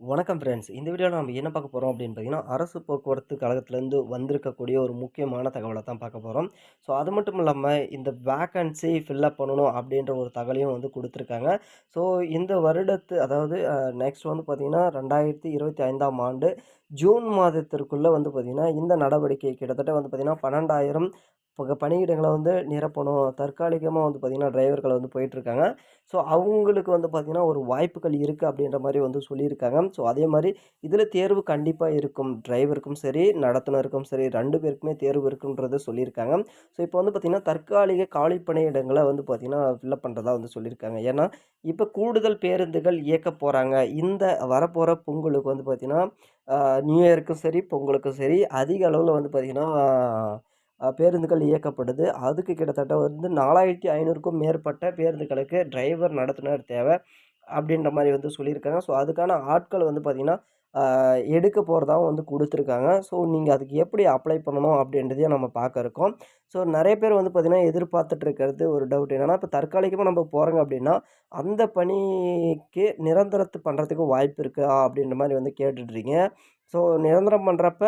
வணக்கம் ஃப்ரெண்ட்ஸ் இந்த வீடியோவில் நம்ம என்ன பார்க்க போகிறோம் அப்படின்னு பார்த்தீங்கன்னா அரசு போக்குவரத்து கழகத்துலேருந்து வந்திருக்கக்கூடிய ஒரு முக்கியமான தகவலை தான் பார்க்க போகிறோம் ஸோ அது மட்டும் இல்லாமல் இந்த வேக்கன்சி ஃபில்லப் பண்ணணும் அப்படின்ற ஒரு தகவலையும் வந்து கொடுத்துருக்காங்க. ஸோ இந்த வருடத்து அதாவது நெக்ஸ்ட் வந்து பார்த்திங்கன்னா ரெண்டாயிரத்தி இருபத்தி ஐந்தாம் ஆண்டு ஜூன் மாதத்திற்குள்ளே வந்து பார்த்திங்கன்னா இந்த நடவடிக்கை கிட்டத்தட்ட வந்து பார்த்திங்கன்னா பன்னெண்டாயிரம் இப்போ பணியிடங்களை வந்து நிரப்பணும். தற்காலிகமாக வந்து பார்த்திங்கன்னா டிரைவர்களை வந்து போயிட்டுருக்காங்க. ஸோ அவங்களுக்கு வந்து பார்த்திங்கன்னா ஒரு வாய்ப்புகள் இருக்குது அப்படின்ற மாதிரி வந்து சொல்லியிருக்காங்க. ஸோ அதே மாதிரி இதில் தேர்வு கண்டிப்பாக இருக்கும். டிரைவருக்கும் சரி நடத்துனருக்கும் சரி ரெண்டு பேருக்குமே தேர்வு இருக்குன்றதை சொல்லியிருக்காங்க. ஸோ இப்போ வந்து பார்த்திங்கன்னா தற்காலிக காலி பணியிடங்களை வந்து பார்த்திங்கன்னா ஃபில்லப் பண்ணுறதா வந்து சொல்லியிருக்காங்க. ஏன்னா இப்போ கூடுதல் பேருந்துகள் இயக்க போகிறாங்க இந்த வரப்போகிற பொங்கலுக்கு வந்து பார்த்திங்கன்னா நியூ இயருக்கும் சரி பொங்கலுக்கும் சரி அதிக அளவில் வந்து பார்த்திங்கன்னா பேருந்துகள் இயக்கப்படுது. அதுக்கு கிட்டத்தட்ட வந்து நாலாயிரத்தி ஐநூறுக்கும் மேற்பட்ட பேருந்துகளுக்கு டிரைவர் நடத்துனர் தேவை அப்படின்ற மாதிரி வந்து சொல்லியிருக்காங்க. ஸோ அதுக்கான ஆட்கள் வந்து பார்த்திங்கன்னா எடுக்க போகிறதாவும் வந்து கொடுத்துருக்காங்க. ஸோ நீங்கள் அதுக்கு எப்படி அப்ளை பண்ணணும் அப்படின்றதையும் நம்ம பார்க்க இருக்கோம். ஸோ நிறைய பேர் வந்து பார்த்திங்கன்னா எதிர்பார்த்துட்டு இருக்கிறது ஒரு டவுட் என்னென்னா இப்போ தற்காலிகமாக நம்ம போகிறோங்க அப்படின்னா அந்த பணிக்கு நிரந்தரத்து பண்ணுறதுக்கு வாய்ப்பு இருக்கா அப்படின்ற மாதிரி வந்து கேட்டுட்ருக்கீங்க. ஸோ நிரந்தரம் பண்ணுறப்ப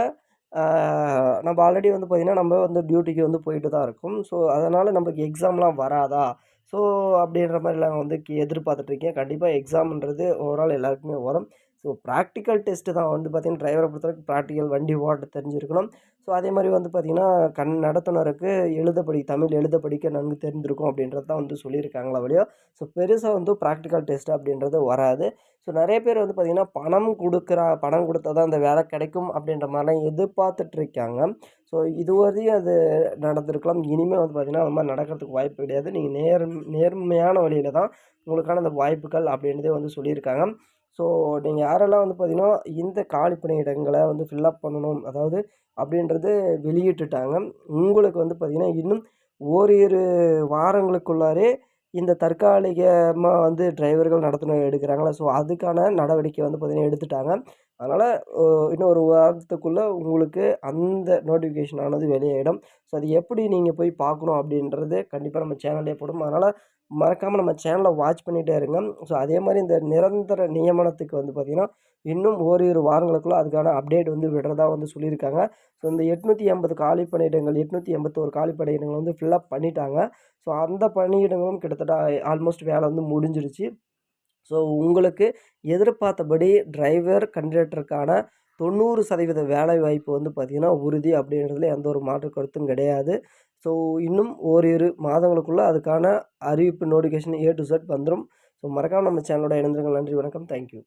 நம்ம ஆல்ரெடி வந்து பார்த்திங்கன்னா நம்ம வந்து டியூட்டிக்கு வந்து போயிட்டு தான் இருக்கோம். ஸோ அதனால் நம்மளுக்கு எக்ஸாம்லாம் வராதா? ஸோ அப்படின்ற மாதிரிலாம் வந்து எதிர்பார்த்துட்ருக்கேன் கண்டிப்பாக எக்ஸாம்ன்றது ஓவரால் எல்லாருக்குமே வரும். ஸோ ப்ராக்டிக்கல் டெஸ்ட்டு தான் வந்து பார்த்திங்கன்னா டிரைவரை பொறுத்தவரைக்கும் ப்ராக்டிக்கல் வண்டி ஓட்ட தெரிஞ்சிருக்கணும். ஸோ அதே மாதிரி வந்து பார்த்திங்கன்னா கண் நடத்துனருக்கு எழுத படி தமிழ் எழுத படிக்க நன்கு தெரிஞ்சிருக்கும் அப்படின்றது தான் வந்து சொல்லியிருக்காங்களா வழியோ? ஸோ பெருசாக வந்து ப்ராக்டிக்கல் டெஸ்ட் அப்படின்றது வராது. ஸோ நிறைய பேர் வந்து பார்த்திங்கன்னா பணம் கொடுக்குறா பணம் கொடுத்தா தான் அந்த வேலை கிடைக்கும் அப்படின்ற மாதிரிலாம் எதிர்பார்த்துட்ருக்காங்க. ஸோ இதுவரையும் அது நடந்திருக்கலாம். இனிமேல் வந்து பார்த்திங்கன்னா அந்த மாதிரி நடக்கிறதுக்கு வாய்ப்பு கிடையாது. நீங்கள் நேர் நேர்மையான வழியில் தான் உங்களுக்கான அந்த வாய்ப்புகள் அப்படின்றதே வந்து சொல்லியிருக்காங்க. ஸோ நீங்கள் யாரெல்லாம் வந்து பார்த்திங்கன்னா இந்த காலி பணியிடங்களை வந்து ஃபில்லப் பண்ணணும் அதாவது அப்படின்றது வெளியிட்டுட்டாங்க. உங்களுக்கு வந்து பார்த்திங்கன்னா இன்னும் ஓரிரு வாரங்களுக்குள்ளாரே இந்த தற்காலிகமாக வந்து டிரைவர்கள் நடத்தின எடுக்கிறாங்களா? ஸோ அதுக்கான நடவடிக்கை வந்து பார்த்திங்கன்னா எடுத்துட்டாங்க. அதனால் இன்னும் ஒரு வாரத்துக்குள்ளே உங்களுக்கு அந்த நோட்டிஃபிகேஷன் ஆனது வெளியாகிடும் ஸோ அது எப்படி நீங்கள் போய் பார்க்கணும் அப்படின்றது கண்டிப்பாக நம்ம சேனல்லே போடும் அதனால் மறக்காமல் நம்ம சேனலை வாட்ச் பண்ணிகிட்டே இருங்க. ஸோ அதே மாதிரி இந்த நிரந்தர நியமனத்துக்கு வந்து பார்த்திங்கன்னா இன்னும் ஓரிரு வாரங்களுக்குள்ளே அதுக்கான அப்டேட் வந்து விடுறதா வந்து சொல்லியிருக்காங்க. ஸோ இந்த எட்நூற்றி எண்பது காலி பணியிடங்கள் எட்நூற்றி எண்பத்தோரு காலி பணியிடங்கள் வந்து ஃபில்லப் பண்ணிட்டாங்க. ஸோ அந்த பணியிடங்களும் கிட்டத்தட்ட ஆல்மோஸ்ட் வேலை வந்து முடிஞ்சிருச்சு. ஸோ உங்களுக்கு எதிர்பார்த்தபடி டிரைவர் கண்டக்டருக்கான தொண்ணூறு சதவீத வேலை வாய்ப்பு வந்து பார்த்திங்கன்னா உறுதி அப்படின்றதுல எந்த ஒரு மாற்று கருத்தும் கிடையாது. ஸோ இன்னும் ஓரிரு மாதங்களுக்குள்ளே அதுக்கான அறிவிப்பு நோட்டிஃபிகேஷன் ஏ டு செட் வந்துடும் ஸோ மறக்காமல் நம்ம சேனலோட இணைந்திருங்கள். நன்றி வணக்கம். தேங்க்யூ